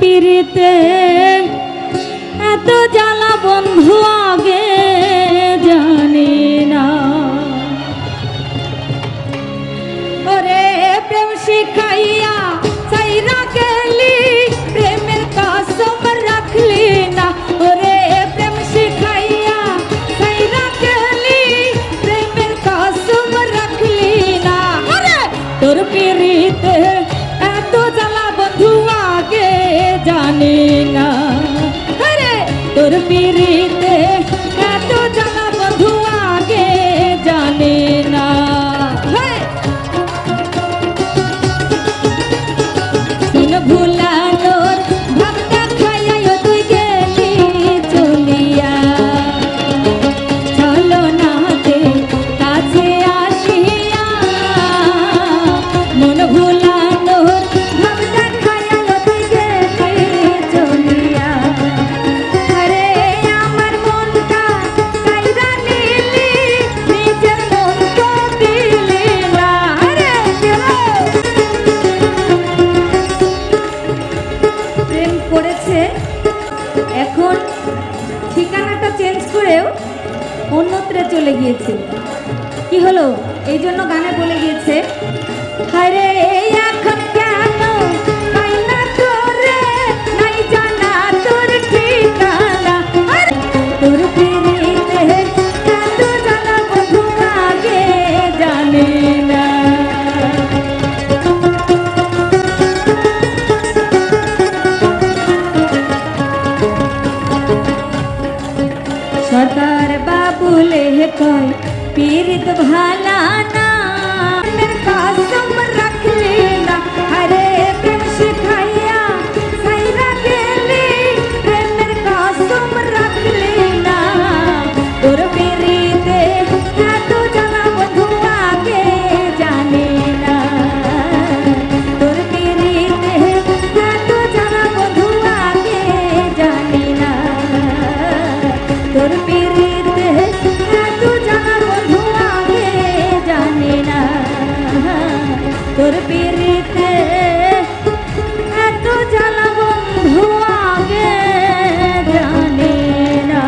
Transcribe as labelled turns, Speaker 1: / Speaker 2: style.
Speaker 1: পিড়িতে এত জ্বালা বন্ধু তোর পিরিতে চলে গিয়েছে। কি হলো? এই জন্য গানে বলে গিয়েছে হায় রে এখন সদর বাবুলে কয় পীরিত ভালানা তোর পিড়িতে এত জ্বালা বন্ধু আগে জানি না।